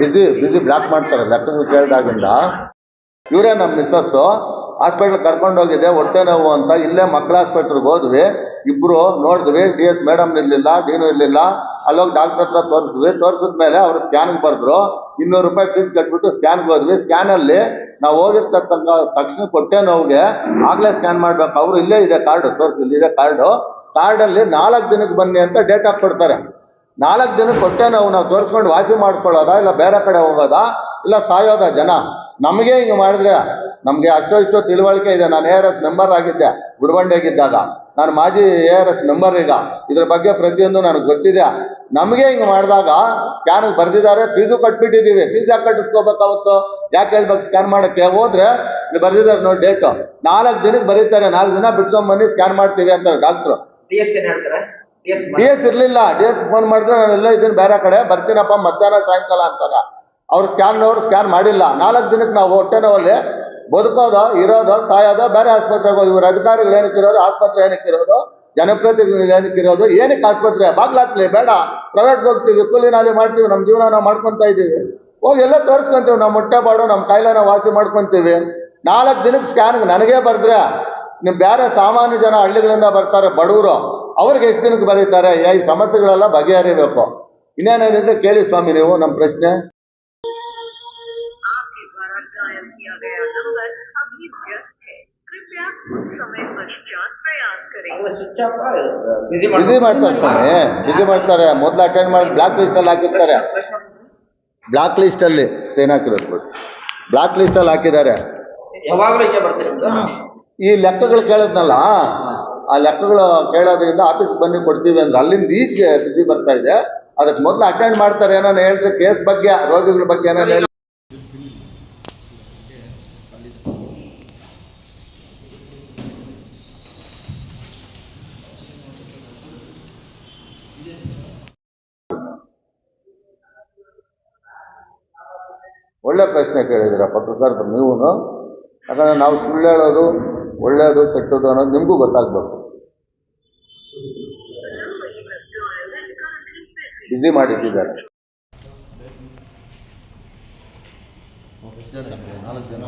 ಬಿಸಿ ಬಿಸಿ block ಮಾಡ್ತಾರೆ ಲೆಕ್ಕ ಕೇಳಿದಾಗಿಂದ. ಇವರೇ ನಮ್ಮ ಮಿಸ್ಸಸ್ಸು ಹಾಸ್ಪಿಟ್ಲ್ ಕರ್ಕೊಂಡು ಹೋಗಿದೆ ಹೊಟ್ಟೆ ನೋವು ಅಂತ. ಇಲ್ಲೇ ಮಕ್ಕಳ ಹಾಸ್ಪಿಟ್ಲ್ಗೆ ಹೋದ್ವಿ. ಇಬ್ರು ನೋಡಿದ್ವಿ, ಡಿ ಎಸ್ ಮೇಡಮ್ ಇರಲಿಲ್ಲ ಡೀನು ಇರಲಿಲ್ಲ. ಅಲ್ಲೋಗಿ ಡಾಕ್ಟರ್ ಹತ್ರ ತೋರಿಸಿದ್ವಿ. ತೋರಿಸಿದ ಮೇಲೆ ಅವರು ಸ್ಕ್ಯಾನಿಗೆ ಬರೆದ್ರು. ಇನ್ನೂರು ರೂಪಾಯಿ ಫೀಸ್ ಕಟ್ಬಿಟ್ಟು ಸ್ಕ್ಯಾನ್ಗೆ ಹೋದ್ವಿ. ಸ್ಕ್ಯಾನಲ್ಲಿ ನಾವು ಹೋಗಿರ್ತಕ್ಕಂಥ ತಕ್ಷಣ ಹೊಟ್ಟೆ ನೋವಿಗೆ ಆಗಲೇ ಸ್ಕ್ಯಾನ್ ಮಾಡ್ಬೇಕು. ಅವರು ಇಲ್ಲೇ ಇದೆ ಕಾರ್ಡು ತೋರಿಸಿ ಇದೆ ಕಾರ್ಡು ಕಾರ್ಡಲ್ಲಿ ನಾಲ್ಕು ದಿನಕ್ಕೆ ಬನ್ನಿ ಅಂತ ಡೇಟ್ ಹಾಕ್ಕೊಡ್ತಾರೆ ನಾಲ್ಕು ದಿನಕ್ಕೆ ಹೊಟ್ಟೆ ನಾವು ನಾವು ತೋರಿಸ್ಕೊಂಡು ವಾಸಿ ಮಾಡ್ಕೊಳ್ಳೋದಾ ಇಲ್ಲ ಬೇರೆ ಕಡೆ ಹೋಗೋದಾ ಇಲ್ಲ ಸಾಯೋದ ಜನ? ನಮಗೆ ಹಿಂಗೆ ಮಾಡಿದ್ರೆ ನಮಗೆ ಅಷ್ಟೋ ಇಷ್ಟೋ ತಿಳುವಳಿಕೆ ಇದೆ. ನಾನು ಎ ಆರ್ ಎಸ್ ಮೆಂಬರ್ ಆಗಿದ್ದೆ, ಗುಡಬಂಡೆಗಿದ್ದಾಗ. ನಾನು ಮಾಜಿ ಎ ಆರ್ ಎಸ್ ಮೆಂಬರ್ ಈಗ. ಇದ್ರ ಬಗ್ಗೆ ಪ್ರತಿಯೊಂದು ನನಗೆ ಗೊತ್ತಿದೆ. ನಮಗೆ ಹಿಂಗೆ ಮಾಡಿದಾಗ ಸ್ಕ್ಯಾನಿಗೆ ಬರ್ದಿದ್ದಾರೆ. ಫೀಸು ಕಟ್ಬಿಟ್ಟಿದ್ದೀವಿ ಫೀಸ್ ಯಾಕೆ ಕಟ್ಟಿಸ್ಕೋಬೇಕು ಅವತ್ತು ಯಾಕೆ ಹೇಳ್ಬೇಕು ಸ್ಕ್ಯಾನ್ ಮಾಡೋಕ್ಕೆ? ಹೋದ್ರೆ ಇಲ್ಲಿ ಬರ್ದಿದ್ದಾರೆ ನೋಡಿ ಡೇಟು ನಾಲ್ಕು ದಿನಕ್ಕೆ ಬರೀತಾರೆ. ನಾಲ್ಕು ದಿನ ಬಿಟ್ಕೊಂಬನ್ನಿ ಸ್ಕ್ಯಾನ್ ಮಾಡ್ತೀವಿ ಅಂತಾರೆ ಡಾಕ್ಟ್ರು. ಡಿ ಎಸ್ ಇರ್ಲಿಲ್ಲ. ಡಿ ಎಸ್ ಫೋನ್ ಮಾಡಿದ್ರೆ ನಾನು ಎಲ್ಲ ಇದ್ದೀನಿ ಬೇರೆ ಕಡೆ. ಬರ್ತೀನಪ್ಪ ಮಧ್ಯಾಹ್ನ ಸಾಯಂಕಾಲ ಅಂತಾರೆ. ಅವ್ರು ಸ್ಕ್ಯಾನ್ ಅವ್ರು ಸ್ಕ್ಯಾನ್ ಮಾಡಿಲ್ಲ. ನಾಲ್ಕು ದಿನಕ್ಕೆ ನಾವು ಹೊಟ್ಟೆ ನೋವಲ್ಲಿ ಬದುಕೋದು ಇರೋದು ಸಾಯೋದು ಬೇರೆ ಆಸ್ಪತ್ರೆಗೆ ಹೋಗಿ ಇವ್ರ ಅಧಿಕಾರಿಗಳು ಏನಕ್ಕೆ ಇರೋದು ಆಸ್ಪತ್ರೆ ಏನಕ್ಕೆ ಇರೋದು ಜನಪ್ರತಿನಿಧಿಗಳು ಏನಕ್ಕಿರೋದು ಏನಕ್ಕೆ ಆಸ್ಪತ್ರೆ? ಬಾಗ್ಲಾಕ್ಲಿ ಬೇಡ. ಪ್ರೈವೇಟ್ ಹೋಗ್ತೀವಿ ಕೂಲಿ ನಾಲಿ ಮಾಡ್ತೀವಿ ನಮ್ಮ ಜೀವನ ನಾವು ಮಾಡ್ಕೊಂತ ಇದ್ದೀವಿ. ಹೋಗಿ ಎಲ್ಲ ತೋರಿಸ್ಕೊಂತೀವಿ ನಮ್ಮ ಹೊಟ್ಟೆ ಬಾಡು ನಮ್ಮ ಕಾಯಿಲೆನ ವಾಸಿ ಮಾಡ್ಕೊಂತೀವಿ. ನಾಲ್ಕು ದಿನಕ್ಕೆ ಸ್ಕ್ಯಾನ್ಗೆ ನನಗೇ ಬರೆದ್ರೆ ನಿಮ್ಮ ಬೇರೆ ಸಾಮಾನ್ಯ ಜನ ಹಳ್ಳಿಗಳಿಂದ ಬರ್ತಾರೆ ಬಡವರು ಅವ್ರಿಗೆ ಎಷ್ಟು ದಿನಕ್ಕೆ ಬರೀತಾರೆ? ಈ ಸಮಸ್ಯೆಗಳೆಲ್ಲ ಬಗೆಹರಿಬೇಕು. ಇನ್ನೇನಿದೆ ಕೇಳಿ ಸ್ವಾಮಿ ನೀವು ನಮ್ಮ ಪ್ರಶ್ನೆ. ಬಿಸಿ ಮಾಡ್ತಾರೆ. ಸ್ವಾಮಿ ಬಿಸಿ ಮಾಡ್ತಾರೆ. ಮೊದ್ಲು ಅಟೆಂಡ್ ಮಾಡಿ ಬ್ಲಾಕ್ ಲಿಸ್ಟ್ ಅಲ್ಲಿ ಹಾಕಿರ್ತಾರೆ. ಬ್ಲಾಕ್ ಲಿಸ್ಟ್ ಅಲ್ಲಿ ಸೇನಾಕಿರೋದು ಬ್ಲಾಕ್ ಲಿಸ್ಟ್ ಅಲ್ಲಿ ಹಾಕಿದ್ದಾರೆ. ಯಾವಾಗಲೂ ಬರ್ತೀರಿ ಈ ಲೆಕ್ಕಗಳು ಕೇಳಿದ್ನಲ್ಲ? ಆ ಲೆಕ್ಕಗಳು ಕೇಳೋದ್ರಿಂದ ಆಫೀಸ್ಗೆ ಬನ್ನಿ ಕೊಡ್ತೀವಿ ಅಂದ್ರೆ ಅಲ್ಲಿಂದ ಈಚೆಗೆ ಬಿಸಿ ಬರ್ತಾ ಇದೆ. ಅದಕ್ಕೆ ಮೊದಲು ಅಟೆಂಡ್ ಮಾಡ್ತಾರೆ ಏನಾನ ಹೇಳಿದ್ರೆ ಕೇಸ್ ಬಗ್ಗೆ, ರೋಗಿಗಳ ಬಗ್ಗೆ ಏನಾನ ಹೇಳಿ ಒಳ್ಳೆ ಪ್ರಶ್ನೆ ಕೇಳಿದ್ದೀರ ಪತ್ರಕರ್ತರು ನೀವು ಯಾಕಂದ್ರೆ ನಾವು ಸುಳ್ಳು ಹೇಳೋದು ಒಳ್ಳೆಯದು ಕೆಟ್ಟದ್ದು ಅನ್ನೋದು ನಿಮಗೂ ಗೊತ್ತಾಗಬೇಕು. ಬಿಸಿ ಮಾಡಿಟ್ಟಿದ್ದಾರೆ. ನಾಲ್ಕು ಜನ.